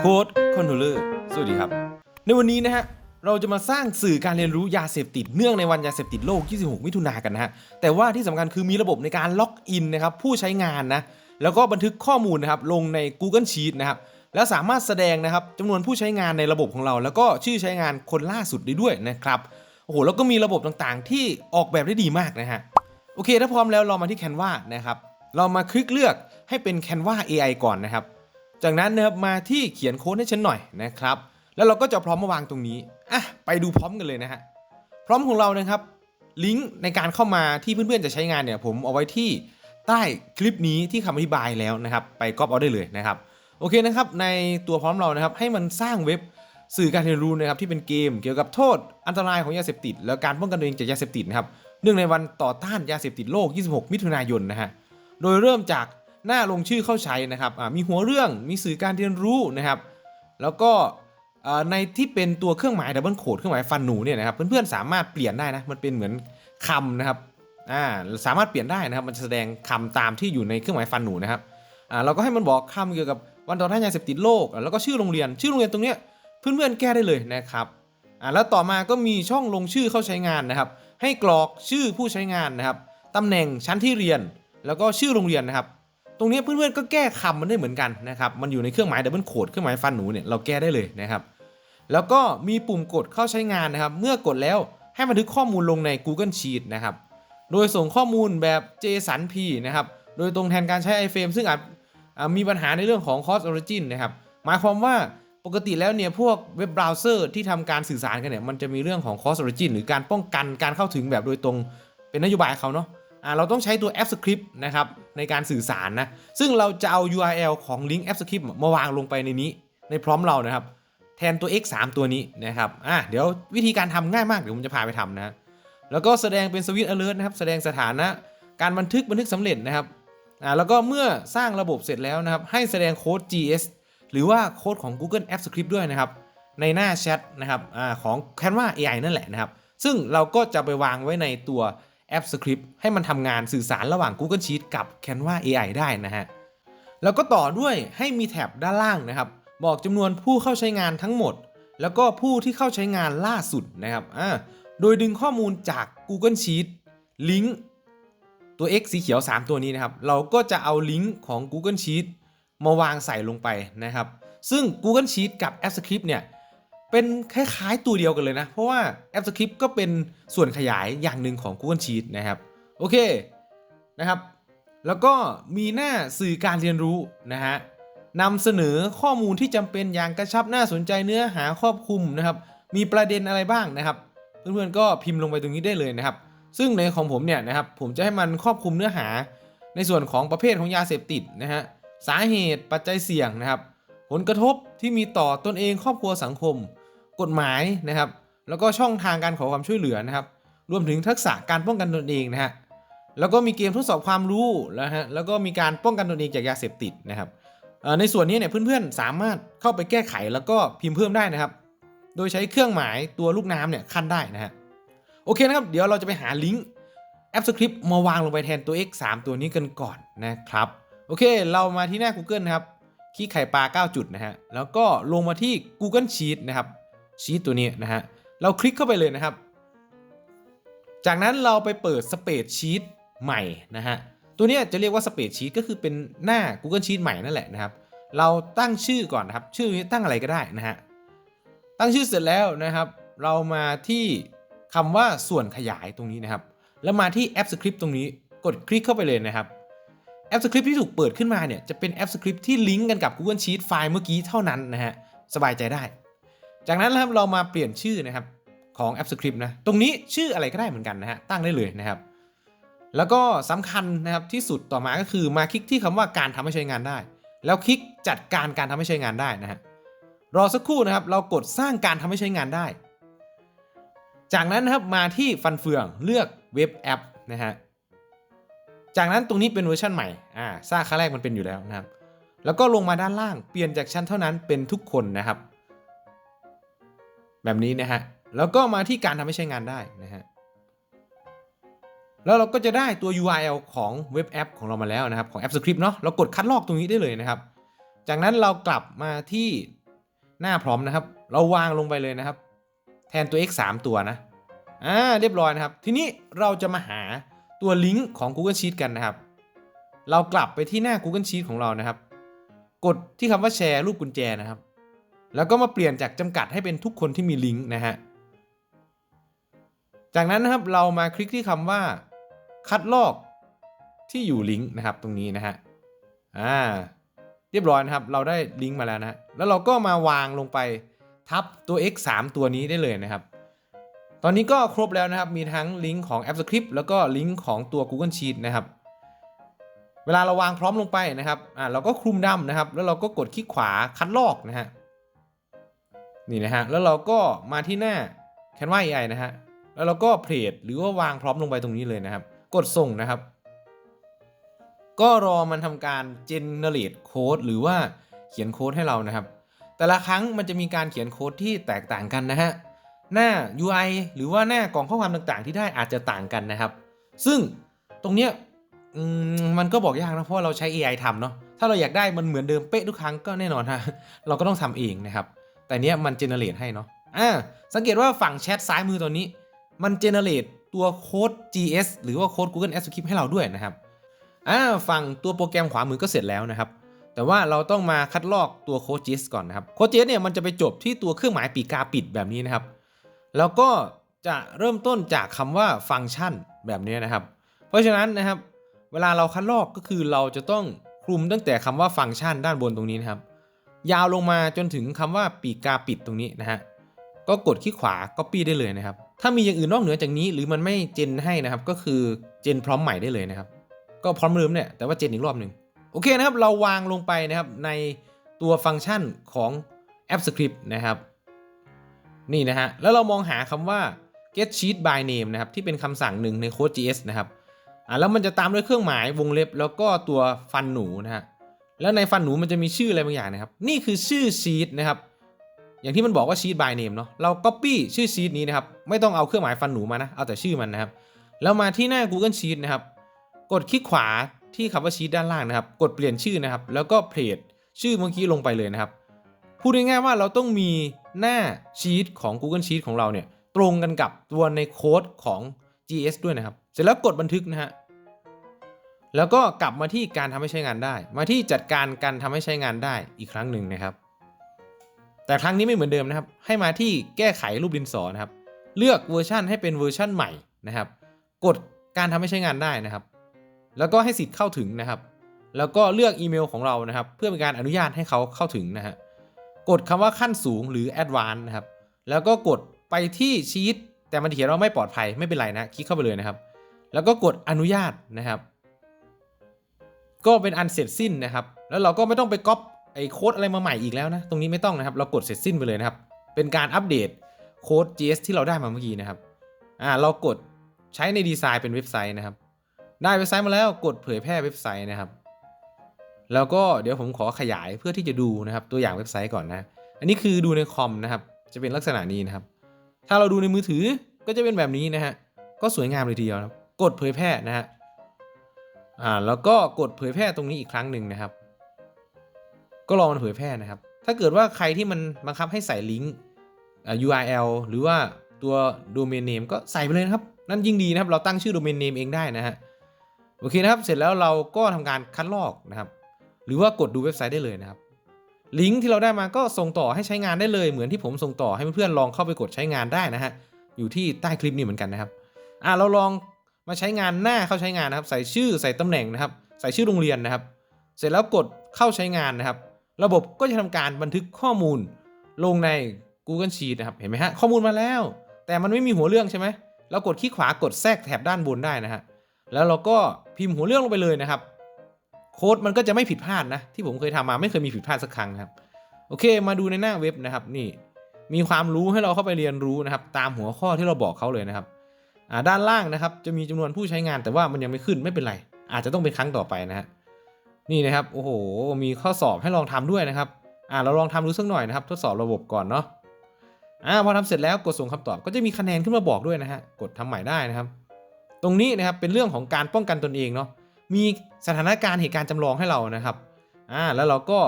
โค้ดคอนโทรเลอร์สวัสดีครับ ในวันนี้นะฮะ เราจะมาสร้างสื่อการเรียนรู้ยาเสพติดเนื่องในวันยาเสพติดโลก 26 มิถุนายนกันนะฮะ แต่ว่าที่สำคัญคือมีระบบในการล็อกอินนะครับ ผู้ใช้งานนะ แล้วก็บันทึกข้อมูลนะครับ ลงใน Google Sheet นะครับ แล้วสามารถแสดงนะครับจำนวนผู้ใช้งานในระบบของเรา แล้วก็ชื่อใช้งานคนล่าสุดได้ด้วยนะครับ โอ้โห แล้วก็มีระบบต่างๆ ที่ออกแบบได้ดีมากนะฮะ โอเค ถ้าพร้อมแล้วเรามาที่ Canva นะครับ เรามาคลิกเลือกให้เป็น Canva AI ก่อนนะครับ จากนั้นนะครับมาที่เขียนโค้ดให้ฉันหน่อยนะครับ แล้วเราก็จะพร้อมมาวางตรงนี้อะไปดูพร้อมกันเลยนะฮะพร้อมของเรานะครับลิงก์ในการเข้ามาที่เพื่อนๆจะใช้งานเนี่ยผมเอาไว้ที่ใต้คลิปนี้ที่คำอธิบายแล้วนะครับ ไปก๊อปเอาได้เลยนะครับโอเคนะครับในตัวพร้อมเรานะครับให้มันสร้างเว็บสื่อการเรียนรู้นะครับที่เป็นเกมเกี่ยวกับโทษอันตรายของยาเสพติด และการป้องกันตัวเองจากยาเสพติดนะครับเนื่องในวันต่อต้านยาเสพติดโลก 26 มิถุนายนนะฮะโดยเริ่มจาก น้าลงชื่อเข้าใช้นะครับอ่ามีหัวเรื่องมีสื่อการเรียนรู้นะครับ แล้วก็อ่าในที่เป็นตัวเครื่องหมายดับเบิลโคดเครื่องหมายฟันหนูเนี่ยนะครับเพื่อนๆสามารถเปลี่ยนได้นะมันเป็นเหมือนคำนะครับอ่าสามารถเปลี่ยนได้นะครับมันจะแสดงคำตามที่อยู่ในเครื่องหมายฟันหนูนะครับอ่าเราก็ให้มันบอกคำเกี่ยวกับวันต่อต้านยาเสพติดโลก แล้วก็ชื่อโรงเรียนชื่อโรงเรียนตรงเนี้ยเพื่อนๆแก้ได้เลยนะครับอ่าแล้วต่อมาก็มีช่องลงชื่อเข้าใช้งานนะครับ ให้กรอกชื่อผู้ใช้งานนะครับตำแหน่งชั้นที่เรียน แล้วก็ชื่อโรงเรียนนะครับ ตรงนี้เพื่อนๆก็แก้คำมันได้เหมือนกันนะครับ มันอยู่ในเครื่องหมายดับเบิลโคดเครื่องหมายฟันหนูเนี่ยเราแก้ได้เลยนะครับ แล้วก็มีปุ่มกดเข้าใช้งานนะครับ เมื่อกดแล้วให้บันทึกข้อมูลลงใน Google Sheet นะครับ โดยส่งข้อมูลแบบ JSON-P นะครับ โดยตรงแทนการใช้ iframe ซึ่งอาจมีปัญหาในเรื่องของ Cross Origin นะครับ หมายความว่าปกติแล้วเนี่ยพวกเว็บเบราว์เซอร์ที่ทำการสื่อสารกันเนี่ยมันจะมีเรื่องของ Cross Origin หรือการป้องกันการเข้าถึงแบบโดยตรงเป็นนโยบายเขาเนาะ เราต้องใช้ตัว App Script นะครับในการสื่อสารนะ ซึ่งเราจะเอา URL ของลิงก์ App Script มาวางลงไปในนี้ในพร้อมเรานะครับ แทนตัว x 3ตัวนี้นะครับอะเดี๋ยววิธีการทำง่ายมากเดี๋ยวผมจะพาไปทำนะแล้วก็แสดงเป็นสวิตช์ alert นะครับ แสดงสถานะการบันทึกบันทึกสำเร็จนะครับอ่าแล้วก็เมื่อสร้างระบบเสร็จแล้วนะครับ ให้แสดงโค้ด GS หรือว่าโค้ดของ Google App Script ด้วยนะครับ ในหน้าแชทนะครับอ่าของ Canva AI นั่นแหละนะครับ ซึ่งเราก็จะไปวางไว้ในตัว แอป Script ให้มันทำงานสื่อสารระหว่าง Google Sheet กับ Canva AI ได้นะฮะ แล้วก็ต่อด้วยให้มีแท็บด้านล่างนะครับ บอกจำนวนผู้เข้าใช้งานทั้งหมด แล้วก็ผู้ที่เข้าใช้งานล่าสุดนะครับอ่าโดยดึงข้อมูลจาก Google Sheet ลิงก์ตัว X สีเขียว 3 ตัวนี้นะครับ เราก็จะเอาลิงก์ของ Google Sheet มาวางใส่ลงไปนะครับ ซึ่ง Google Sheet กับ App Script เนี่ย เป็นคล้ายๆตัวเดียวกันเลยนะ เพราะว่า App Script ก็เป็นส่วนขยายอย่างหนึ่งของ Google Sheet นะครับ โอเคนะครับ แล้วก็มีหน้าสื่อการเรียนรู้นะฮะนำเสนอข้อมูลที่จำเป็นอย่างกระชับน่าสนใจเนื้อหาครอบคลุมนะครับ มีประเด็นอะไรบ้างนะครับ เพื่อนๆก็พิมพ์ลงไปตรงนี้ได้เลยนะครับ ซึ่งในของผมเนี่ยนะครับผมจะให้มันครอบคลุมเนื้อหา ในส่วนของประเภทของยาเสพติดนะฮะสาเหตุปัจจัยเสี่ยงนะครับ ผลกระทบที่มีต่อตนเองครอบครัวสังคม กฎหมายนะครับ แล้วก็ช่องทางการขอความช่วยเหลือนะครับ รวมถึงทักษะการป้องกันตนเองนะฮะแล้วก็มีเกมทดสอบความรู้แล้วฮะแล้วก็มีการป้องกันตนเองจากยาเสพติดนะครับในส่วนนี้เนี่ยเพื่อนๆสามารถเข้าไปแก้ไขแล้วก็พิมพ์เพิ่มได้นะครับ โดยใช้เครื่องหมายตัวลูกน้ำเนี่ยขั้นได้นะฮะโอเคนะครับ เดี๋ยวเราจะไปหาลิงก์แอปสคริปต์มาวางลงไปแทนตัว x 3 ตัวนี้กันก่อนนะครับ โอเค เรามาที่หน้า Google นะครับคลิกไข่ปลา 9 จุดนะฮะแล้วก็ลงมาที่ Google Sheet นะครับ ชีตตัวนี้นะฮะ เราคลิกเข้าไปเลยนะครับ จากนั้นเราไปเปิด Spreadsheet ใหม่นะฮะ ตัวนี้จะเรียกว่า Spreadsheet ก็คือเป็นหน้า Google Sheet ใหม่นั่นแหละนะครับ เราตั้งชื่อก่อนนะครับ ชื่อนี้ตั้งอะไรก็ได้นะฮะ ตั้งชื่อเสร็จแล้วนะครับ เรามาที่คำว่าส่วนขยายตรงนี้นะครับ แล้วมาที่ App Script ตรงนี้ กดคลิกเข้าไปเลยนะครับแอป Script ที่ถูกเปิดขึ้นมาเนี่ยจะเป็นแอป Script ที่ลิงก์กันกับ Google Sheet ไฟล์เมื่อกี้เท่านั้นนะฮะ สบายใจได้ จากนั้นนะครับเรามาเปลี่ยนชื่อนะครับของแอป Script นะตรงนี้ชื่ออะไรก็ได้เหมือนกันนะฮะตั้งได้เลยนะครับ แล้วก็สำคัญนะครับที่สุดต่อมาก็คือมาคลิกที่คำว่าการทำให้ใช้งานได้ แล้วคลิกจัดการการทำให้ใช้งานได้นะฮะรอสักครู่นะครับ เรากดสร้างการทำให้ใช้งานได้ จากนั้นนะครับมาที่ฟันเฟืองเลือกเว็บแอปนะฮะจากนั้นตรงนี้เป็นเวอร์ชันใหม่อ่าสร้างครั้งแรกมันเป็นอยู่แล้วนะครับ แล้วก็ลงมาด้านล่างเปลี่ยนจากชั้นเท่านั้นเป็นทุกคนนะครับ แบบนี้นะฮะ แล้วก็มาที่การทำให้ใช้งานได้นะฮะ แล้วเราก็จะได้ตัว URL ของเว็บแอปของเรามาแล้วนะครับ ของแอป Script เนาะ เรากดคัดลอกตรงนี้ได้เลยนะครับ จากนั้นเรากลับมาที่หน้าพร้อมนะครับ เราวางลงไปเลยนะครับ แทนตัว x 3ตัวนะ อ่า เรียบร้อยนะครับ ทีนี้เราจะมาหาตัวลิงก์ของ Google Sheet กันนะครับ เรากลับไปที่หน้า Google Sheet ของเรานะครับ กดที่คำว่าแชร์รูปกุญแจนะครับ แล้วก็มาเปลี่ยนจากจำกัดให้เป็นทุกคนที่มีลิงก์นะฮะ จากนั้นนะครับเรามาคลิกที่คำว่า คัดลอกที่อยู่ลิงก์นะครับตรงนี้นะฮะ อ่า เรียบร้อยนะครับ เราได้ลิงก์มาแล้วนะฮะแล้วเราก็มาวางลงไปทับตัว x 3 ตัวนี้ได้เลยนะครับ ตอนนี้ก็ครบแล้วนะครับ มีทั้งลิงก์ของ AppScript แล้วก็ลิงก์ของตัว Google Sheet นะครับ เวลาเราวางพร้อมลงไปนะครับ อ่า เราก็คลุมดำนะครับ แล้วเราก็กดคลิกขวาคัดลอกนะฮะ นี่นะฮะ แล้วเราก็มาที่หน้า Canva AI นะฮะ แล้วเราก็เพลทหรือว่าวางพร้อมลงไปตรงนี้เลยนะครับ กดส่งนะครับ ก็รอมันทำการ generate code หรือว่าเขียนโค้ดให้เรานะครับ แต่ละครั้งมันจะมีการเขียนโค้ดที่แตกต่างกันนะฮะ หน้า UI หรือว่าหน้ากล่องข้อความต่างๆ ที่ได้อาจจะต่างกันนะครับ ซึ่งตรงเนี้ยมมันก็บอกยากนะเพราะเราใช้ AI ทำเนาะ ถ้าเราอยากได้มันเหมือนเดิมเป๊ะทุกครั้งก็แน่นอนฮะ เราก็ต้องทำเองนะครับ แต่เนี้ยมัน generate ให้เนาะอ่าสังเกตว่าฝั่งแชทซ้ายมือตัวนี้ มัน generate ตัวโค้ด GS หรือว่าโค้ด Google Apps Script ให้เราด้วยนะครับอ่าฝั่งตัวโปรแกรมขวามือก็เสร็จแล้วนะครับ แต่ว่าเราต้องมาคัดลอกตัวโค้ด GS ก่อนนะครับโค้ด GS เนี่ยมันจะไปจบที่ตัวเครื่องหมายปีกกาปิดแบบนี้นะครับ แล้วก็จะเริ่มต้นจากคำว่าฟังก์ชันแบบนี้นะครับ เพราะฉะนั้นนะครับ เวลาเราคัดลอกก็คือเราจะต้องคลุมตั้งแต่คำว่าฟังก์ชันด้านบนตรงนี้นะครับ ยาวลงมาจนถึงคำว่าปีกกาปิดตรงนี้นะฮะ ก็กดคลิกขวา Copy ได้เลยนะครับ ถ้ามีอย่างอื่นนอกเหนือจากนี้ หรือมันไม่เจนให้นะครับ ก็คือเจนพร้อมใหม่ได้เลยนะครับ ก็พร้อมเริ่มเนี่ย แต่ว่าเจนอีกรอบหนึ่งโอเคนะครับ เราวางลงไปนะครับในตัวฟังก์ชันของ App Script นะครับ นี่นะฮะ แล้วเรามองหาคำว่า get sheet by name นะครับ ที่เป็นคำสั่งหนึ่งในโค้ด GS นะครับ อ่าแล้วมันจะตามด้วยเครื่องหมายวงเล็บแล้วก็ตัวฟันหนูนะฮะ แล้วในฟันหนูมันจะมีชื่ออะไรบางอย่างนะครับ นี่คือชื่อ sheet นะครับ อย่างที่มันบอกว่า sheet by name เนาะเรา copy ชื่อ sheet นี้นะครับ ไม่ต้องเอาเครื่องหมายฟันหนูมานะ เอาแต่ชื่อมันนะครับ แล้วมาที่หน้า Google Sheet นะครับ กดคลิกขวาที่คำว่า sheet ด้านล่างนะครับ กดเปลี่ยนชื่อนะครับ แล้วก็เพจชื่อเมื่อกี้ลงไปเลยนะครับ พูดง่ายๆว่าเราต้องมีหน้าชีตของ Google Sheet ของเราเนี่ย ตรงกันกับตัวในโค้ดของ GS ด้วยนะครับ เสร็จแล้วกดบันทึกนะฮะ แล้วก็กลับมาที่การทำให้ใช้งานได้ มาที่จัดการการทำให้ใช้งานได้อีกครั้งหนึ่งนะครับ แต่ครั้งนี้ไม่เหมือนเดิมนะครับ ให้มาที่แก้ไขรูปดินสอนะครับ เลือกเวอร์ชันให้เป็นเวอร์ชันใหม่นะครับ กดการทำให้ใช้งานได้นะครับ แล้วก็ให้สิทธิ์เข้าถึงนะครับ แล้วก็เลือกอีเมลของเรานะครับ เพื่อเป็นการอนุญาตให้เขาเข้าถึงนะฮะ กดคำว่าขั้นสูงหรือ advance นะครับ แล้วก็กดไปที่ชีตแต่มันเขียนว่าไม่ปลอดภัยไม่เป็นไรนะ คลิกเข้าไปเลยนะครับ แล้วก็กดอนุญาตนะครับ ก็เป็นอันเสร็จสิ้นนะครับ แล้วเราก็ไม่ต้องไปก๊อปไอ้โค้ดอะไรมาใหม่อีกแล้วนะ ตรงนี้ไม่ต้องนะครับ เรากดเสร็จสิ้นไปเลยนะครับ เป็นการอัปเดตโค้ด JS ที่เราได้มาเมื่อกี้นะครับ อ่า เรากดใช้ในดีไซน์เป็นเว็บไซต์นะครับ ได้เว็บไซต์มาแล้วกดเผยแพร่เว็บไซต์นะครับ แล้วก็เดี๋ยวผมขอขยายเพื่อที่จะดูนะครับ ตัวอย่างเว็บไซต์ก่อนนะ อันนี้คือดูในคอมนะครับ จะเป็นลักษณะนี้นะครับ ถ้าเราดูในมือถือก็จะเป็นแบบนี้นะฮะ ก็สวยงามเลยทีเดียวนะครับ กดเผยแพร่นะฮะ อ่าแล้วก็กดเผยแพร่ตรงนี้อีกครั้งหนึ่งนะครับ ก็รอมันเผยแพร่นะครับ ถ้าเกิดว่าใครที่มันบังคับให้ใส่ลิงก์ URL หรือว่าตัว domain name ก็ใส่ไปเลยนะครับ นั่นยิ่งดีนะครับ เราตั้งชื่อ domain name เองได้นะฮะโอเคนะครับ เสร็จแล้วเราก็ทำการคัดลอกนะครับ หรือว่ากดดูเว็บไซต์ได้เลยนะครับ ลิงก์ที่เราได้มาก็ส่งต่อให้ใช้งานได้เลย เหมือนที่ผมส่งต่อให้เพื่อนๆลองเข้าไปกดใช้งานได้นะฮะอยู่ที่ใต้คลิปนี้เหมือนกันนะครับอ่าเราลอง มาใช้งานหน้าเข้าใช้งานนะครับ ใส่ชื่อใส่ตำแหน่งนะครับ ใส่ชื่อโรงเรียนนะครับ เสร็จแล้วกดเข้าใช้งานนะครับ ระบบก็จะทำการบันทึกข้อมูลลงใน Google Sheet นะครับ เห็นไหมฮะ ข้อมูลมาแล้ว แต่มันไม่มีหัวเรื่องใช่ไหมเรากดคลิกขวากดแทรกแถบด้านบนได้นะฮะ แล้วเราก็พิมพ์หัวเรื่องลงไปเลยนะครับ โค้ดมันก็จะไม่ผิดพลาดนะ ที่ผมเคยทำมาไม่เคยมีผิดพลาดสักครั้งครับ โอเค มาดูในหน้าเว็บนะครับ นี่ มีความรู้ให้เราเข้าไปเรียนรู้นะครับ ตามหัวข้อที่เราบอกเขาเลยนะครับ ด้านล่างนะครับจะมีจำนวนผู้ใช้งานแต่ว่ามันยังไม่ขึ้นไม่เป็นไร อาจจะต้องเป็นครั้งต่อไปนะฮะนี่นะครับโอ้โหมีข้อสอบให้ลองทำด้วยนะครับอ่าเราลองทำดูสักหน่อยนะครับ ทดสอบระบบก่อนเนาะอ่าพอทำเสร็จแล้วกดส่งคำตอบก็จะมีคะแนนขึ้นมาบอกด้วยนะฮะกดทำใหม่ได้นะครับ ตรงนี้นะครับเป็นเรื่องของการป้องกันตนเองเนาะมีสถานการณ์เหตุการณ์จำลองให้เรานะครับอ่าแล้วเราก็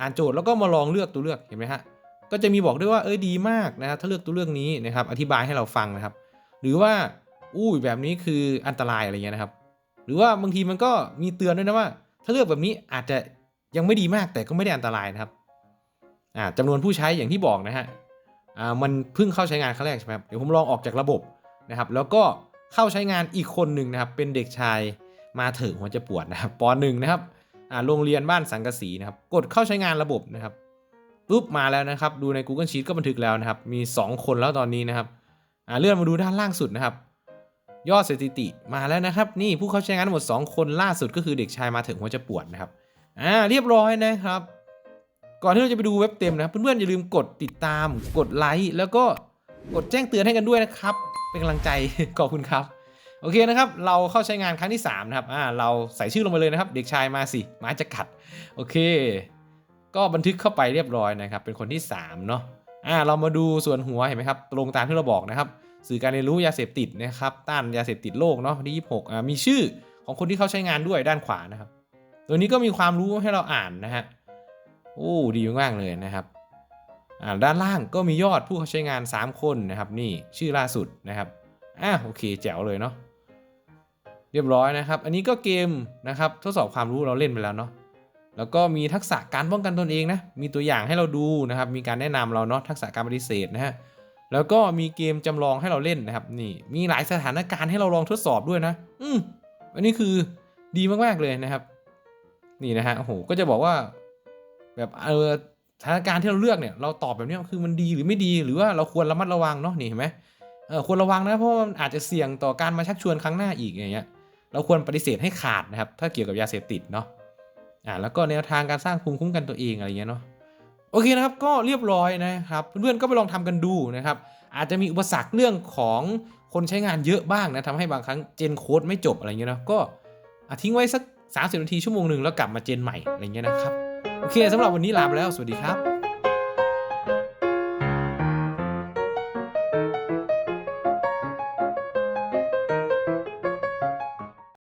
อ่านโจทย์แล้วก็มาลองเลือกตัวเลือกเห็นไหมฮะก็จะมีบอกด้วยว่าเอ้ยดีมากนะครับถ้าเลือกตัวเลือกนี้นะครับอธิบายให้เราฟังนะครับ หรือว่าอุ้ยแบบนี้คืออันตรายอะไรเงี้ยนะครับ หรือว่าบางทีมันก็มีเตือนด้วยนะว่า ถ้าเลือกแบบนี้อาจจะยังไม่ดีมากแต่ก็ไม่ได้อันตรายนะครับอ่าจำนวนผู้ใช้อย่างที่บอกนะฮะอ่ามันเพิ่งเข้าใช้งานครั้งแรกใช่ไหมครับเดี๋ยวผมลองออกจากระบบนะครับแล้วก็เข้าใช้งานอีกคนหนึ่งนะครับ เป็นเด็กชายมาเถิงหัวจะปวดนะครับปหนึ่งนะครับอ่าโรงเรียนบ้านสังกะสีนะครับ กดเข้าใช้งานระบบนะครับปุ๊บมาแล้วนะครับ ดูใน Google Sheet ก็บันทึกแล้วนะครับ มี 2 คนแล้วตอนนี้นะครับ อ่าเลื่อนมาดูด้านล่างสุดนะครับ ยอดสถิติมาแล้วนะครับ นี่ผู้เข้าใช้งานหมด 2 คนล่าสุดก็คือเด็กชายมาถึงหัวจะปวดนะครับอ่าเรียบร้อยนะครับ ก่อนที่เราจะไปดูเว็บเต็มนะครับ เพื่อนๆอย่าลืมกดติดตาม กดไลค์แล้วก็กดแจ้งเตือนให้กันด้วยนะครับ เป็นกำลังใจขอบคุณครับโอเคนะครับ เราเข้าใช้งานครั้งที่ 3 นะครับ อ่า เราใส่ชื่อลงไปเลยนะครับ เด็กชายมาสิ มาจะกัด โอเค ก็บันทึกเข้าไปเรียบร้อยนะครับ เป็นคนที่ 3 เนาะ อ่าเรามาดูส่วนหัวเห็นไหมครับตรงตามที่เราบอกนะครับ สื่อการเรียนรู้ยาเสพติดนะครับต้านยาเสพติดโลกเนาะวันที่26อ่ามีชื่อของคนที่เขาใช้งานด้วยด้านขวานะครับ ตัวนี้ก็มีความรู้ให้เราอ่านนะฮะโอ้ดีมากเลยนะครับอ่าด้านล่างก็มียอดผู้เขาใช้งาน 3 คนนะครับนี่ชื่อล่าสุดนะครับอ่าโอเคแจ๋วเลยเนาะเรียบร้อยนะครับ อันนี้ก็เกมนะครับ ทดสอบความรู้เราเล่นไปแล้วเนาะ แล้วก็มีทักษะการป้องกันตนเองนะมีตัวอย่างให้เราดูนะครับมีการแนะนำเราเนาะทักษะการปฏิเสธนะฮะแล้วก็มีเกมจำลองให้เราเล่นนะครับนี่มีหลายสถานการณ์ให้เราลองทดสอบด้วยนะ อืมอันนี้คือดีมากๆเลยนะครับ นี่นะฮะโอ้โหก็จะบอกว่า แบบเออสถานการณ์ที่เราเลือกเนี่ยเราตอบแบบนี้คือมันดีหรือไม่ดีหรือว่าเราควรระมัดระวังเนาะนี่เห็นไหมเออควรระวังนะเพราะมันอาจจะเสี่ยงต่อการมาชักชวนครั้งหน้าอีกอย่างเงี้ยเราควรปฏิเสธให้ขาดนะครับ ถ้าเกี่ยวกับยาเสพติดเนาะ อ่าแล้วก็แนวทางการสร้างภูมิคุ้มกันตัวเองอะไรเงี้ยเนาะโอเคนะครับก็เรียบร้อยนะครับ เพื่อนๆก็ไปลองทำกันดูนะครับ อาจจะมีอุปสรรคเรื่องของคนใช้งานเยอะบ้างนะทำให้บางครั้งเจนโค้ดไม่จบอะไรเงี้ยเนาะก็ทิ้งไว้สัก 30 นาทีชั่วโมงหนึ่งแล้วกลับมาเจนใหม่อะไรเงี้ยนะครับ โอเคสำหรับวันนี้ลาไปแล้วสวัสดีครับ